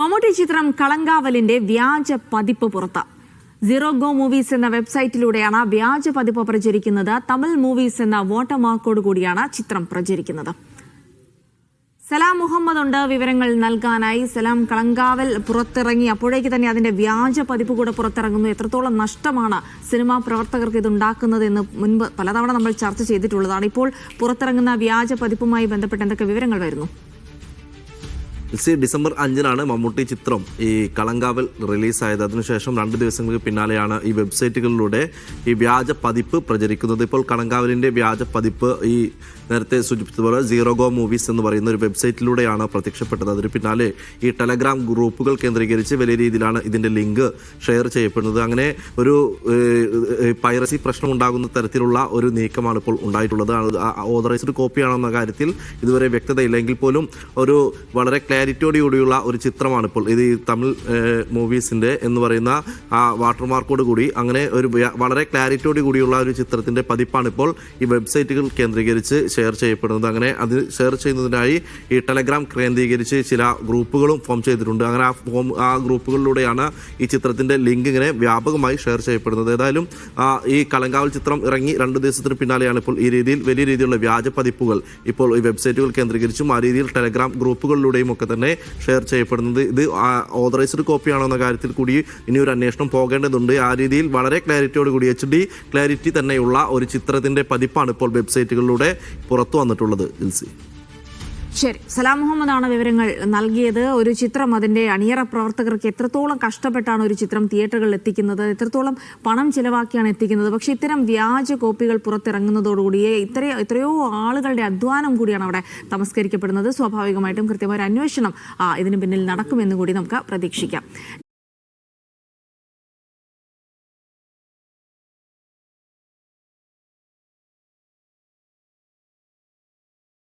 മമ്മൂട്ടി ചിത്രം കളങ്കാവലിന്റെ വ്യാജ പതിപ്പ് പുറത്ത്. സീറോ ഗോ മൂവീസ് എന്ന വെബ്സൈറ്റിലൂടെയാണ് വ്യാജ പതിപ്പ് പ്രചരിക്കുന്നത്. തമിഴ് മൂവീസ് എന്ന വാട്ടർമാർക്കോട് കൂടിയാണ് ചിത്രം പ്രചരിക്കുന്നത്. സലാം മുഹമ്മദ് ഉണ്ട് വിവരങ്ങൾ നൽകാനായി. സലാം കളങ്കാവൽ പുറത്തിറങ്ങി. അപ്പോഴേക്ക് തന്നെ അതിന്റെ വ്യാജ പതിപ്പ് കൂടെ പുറത്തിറങ്ങുന്നു. എത്രത്തോളം നഷ്ടമാണ് സിനിമാ പ്രവർത്തകർക്ക് ഇത് ഉണ്ടാക്കുന്നത് എന്ന് മുൻപ് പലതവണ നമ്മൾ ചർച്ച ചെയ്തിട്ടുള്ളതാണ്. ഇപ്പോൾ പുറത്തിറങ്ങുന്ന വ്യാജ പതിപ്പുമായി ബന്ധപ്പെട്ട് എന്തൊക്കെ വിവരങ്ങൾ വരുന്നു? സി ഡിസംബർ അഞ്ചിനാണ് മമ്മൂട്ടി ചിത്രം ഈ കളങ്കാവൽ റിലീസായത്. അതിനുശേഷം രണ്ട് ദിവസങ്ങൾക്ക് പിന്നാലെയാണ് ഈ വെബ്സൈറ്റുകളിലൂടെ ഈ വ്യാജ പതിപ്പ് പ്രചരിക്കുന്നത്. ഇപ്പോൾ കളങ്കാവലിന്റെ വ്യാജ പതിപ്പ് ഈ നേരത്തെ സൂചിപ്പിച്ചതുപോലെ സീറോ ഗോ മൂവീസ് എന്ന് പറയുന്ന ഒരു വെബ്സൈറ്റിലൂടെയാണ് പ്രത്യക്ഷപ്പെട്ടത്. അതിന് പിന്നാലെ ഈ ടെലഗ്രാം ഗ്രൂപ്പുകൾ കേന്ദ്രീകരിച്ച് വലിയ രീതിയിലാണ് ഇതിന്റെ ലിങ്ക് ഷെയർ ചെയ്യപ്പെടുന്നത്. അങ്ങനെ ഒരു പൈറസി പ്രശ്നം ഉണ്ടാകുന്ന തരത്തിലുള്ള ഒരു നീക്കമാണ് ഇപ്പോൾ ഉണ്ടായിട്ടുള്ളത്. ഓതറൈസ്ഡ് കോപ്പിയാണെന്ന കാര്യത്തിൽ ഇതുവരെ വ്യക്തതയില്ലെങ്കിൽ പോലും ഒരു വളരെ ക്ലാരിറ്റിയോടുകൂടിയുള്ള ഒരു ചിത്രമാണ് ഇപ്പോൾ ഇത് ഈ തമിഴ് മൂവീസിന്റെ എന്ന് പറയുന്ന ആ വാട്ടർമാർക്കോട് കൂടി അങ്ങനെ ഒരു വളരെ ക്ലാരിറ്റിയോട് കൂടിയുള്ള ഒരു ചിത്രത്തിന്റെ പതിപ്പാണ് ഇപ്പോൾ ഈ വെബ്സൈറ്റുകൾ കേന്ദ്രീകരിച്ച് ഷെയർ ചെയ്യപ്പെടുന്നത്. അങ്ങനെ അത് ഷെയർ ചെയ്യുന്നതിനായി ഈ ടെലഗ്രാം കേന്ദ്രീകരിച്ച് ചില ഗ്രൂപ്പുകളും ഫോം ചെയ്തിട്ടുണ്ട്. അങ്ങനെ ആ ഫോം ആ ഗ്രൂപ്പുകളിലൂടെയാണ് ഈ ചിത്രത്തിന്റെ ലിങ്ക് ഇങ്ങനെ വ്യാപകമായി ഷെയർ ചെയ്യപ്പെടുന്നത്. ഏതായാലും ഈ കളങ്കാവൽ ചിത്രം ഇറങ്ങി രണ്ട് ദിവസത്തിന് പിന്നാലെയാണ് ഇപ്പോൾ ഈ രീതിയിൽ വലിയ രീതിയിലുള്ള വ്യാജ പതിപ്പുകൾ ഇപ്പോൾ ഈ വെബ്സൈറ്റുകൾ കേന്ദ്രീകരിച്ചും ആ രീതിയിൽ ടെലഗ്രാം ഗ്രൂപ്പുകളിലൂടെയും ഒക്കെ തന്നെ ഷെയർ ചെയ്യപ്പെടുന്നത്. ഇത് ഓതറൈസ്ഡ് കോപ്പിയാണോ എന്ന കാര്യത്തിൽ കൂടി ഇനി ഒരു അന്വേഷണം പോകേണ്ടതുണ്ട്. ആ രീതിയിൽ വളരെ ക്ലാരിറ്റിയോട് കൂടി എച്ച് ഡി ക്ലാരിറ്റി തന്നെയുള്ള ഒരു ചിത്രത്തിന്റെ പതിപ്പാണ് ഇപ്പോൾ വെബ്സൈറ്റുകളിലൂടെ പുറത്തു വന്നിട്ടുള്ളത് ഇൽസി. ശരി സലാം മുഹമ്മദ് ആണ് വിവരങ്ങൾ നൽകിയത്. ഒരു ചിത്രം അതിന്റെ അണിയറ പ്രവർത്തകർക്ക് എത്രത്തോളം കഷ്ടപ്പെട്ടാണ് ഒരു ചിത്രം തിയേറ്ററുകളിൽ എത്തിക്കുന്നത്? എത്രത്തോളം പണം ചിലവാക്കിയാണ് എത്തിക്കുന്നത്? പക്ഷേ ഇത്തരം വ്യാജ കോപ്പികൾ പുറത്തിറങ്ങുന്നതോടുകൂടി ഇത്ര എത്രയോ ആളുകളുടെ അധ്വാനം കൂടിയാണ് അവിടെ തമസ്കരിക്കപ്പെടുന്നത്. സ്വാഭാവികമായിട്ടും കൃത്യമായ അന്വേഷണം ഇതിന് പിന്നിൽ നടക്കുമെന്ന് കൂടി നമുക്ക് പ്രതീക്ഷിക്കാം.